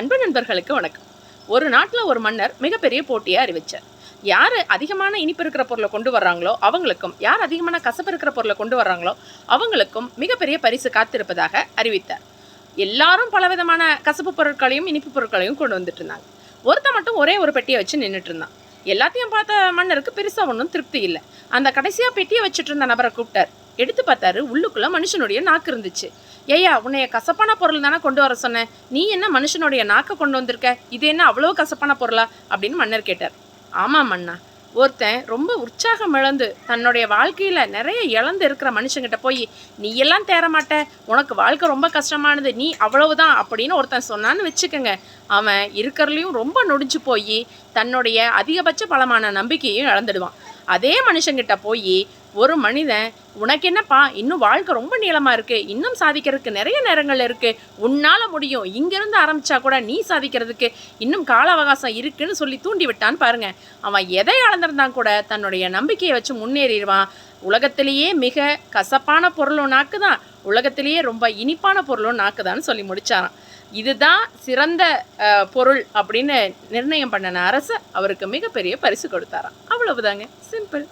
அன்பு நண்பர்களுக்கு வணக்கம். ஒரு நாட்டில் ஒரு மன்னர் மிகப்பெரிய போட்டியை அறிவிச்சார். யார் அதிகமான இனிப்பு இருக்கிற பொருளை கொண்டு வர்றாங்களோ அவங்களுக்கும் யார் அதிகமான கசப்பு இருக்கிற பொருளை கொண்டு வர்றாங்களோ அவங்களுக்கும் மிகப்பெரிய பரிசு காத்திருப்பதாக அறிவித்தார். எல்லாரும் பலவிதமான கசப்பு பொருட்களையும் இனிப்பு பொருட்களையும் கொண்டு வந்துட்டு இருந்தாங்க ஒருத்தன் மட்டும் ஒரே ஒரு பெட்டியை வச்சு நின்றுட்டு இருந்தான். எல்லாத்தையும் பார்த்த மன்னருக்கு பெருசாக ஒன்றும் திருப்தி இல்லை. அந்த கடைசியாக பெட்டியை வச்சுட்டு இருந்த நபரை கூப்பிட்டார். எடுத்து பார்த்தாரு உள்ளுக்குள்ள மனுஷனுடைய நாக்கு இருந்துச்சு. ஏய்யா உன்னைய கசப்பான பொருள் தானே கொண்டு வர சொன்னேன். நீ என்ன மனுஷனுடைய நாக்கை கொண்டு வந்திருக்க? இது என்ன அவ்வளோ கசப்பான பொருளா? அப்படின்னு மன்னர் கேட்டார். ஆமாம் மன்னா. ஒருத்தன் ரொம்ப உற்சாகம் இழந்து தன்னுடைய வாழ்க்கையில் நிறைய இழந்து இருக்கிற மனுஷங்கிட்ட போய் நீ எல்லாம் தேற மாட்ட. உனக்கு வாழ்க்கை ரொம்ப கஷ்டமானது. நீ அவ்வளவுதான். அப்படின்னு ஒருத்தன் சொன்னான்னு வச்சுக்கோங்க. அவன் இருக்கிறலையும் ரொம்ப நொடிஞ்சு போய் தன்னுடைய அதிகபட்ச பலமான நம்பிக்கையும் இழந்துடுவான். அதே மனுஷங்கிட்ட போய் ஒரு மனிதன் உனக்கு என்னப்பா இன்னும் வாழ்க்கை ரொம்ப நீளமாக இருக்குது இன்னும் சாதிக்கிறதுக்கு நிறைய நேரங்கள் இருக்குது உன்னால் முடியும் இங்கேருந்து ஆரம்பிச்சா கூட நீ சாதிக்கிறதுக்கு இன்னும் கால அவகாசம் இருக்குன்னு சொல்லி தூண்டி விட்டான்னு பாருங்கள் அவன் எதை அளந்திருந்தான் கூட தன்னுடைய நம்பிக்கையை வச்சு முன்னேறிடுவான். உலகத்திலேயே மிக கசப்பான பொருளும் நாக்கு தான் உலகத்திலேயே ரொம்ப இனிப்பான பொருளும் நாக்கு தான் சொல்லி முடித்தாராம் இதுதான் சிறந்த பொருள் அப்படின்னு நிர்ணயம் பண்ணின அரசு அவருக்கு மிகப்பெரிய பரிசு கொடுத்தாராம். அவ்வளவுதாங்க. சிம்பிள்.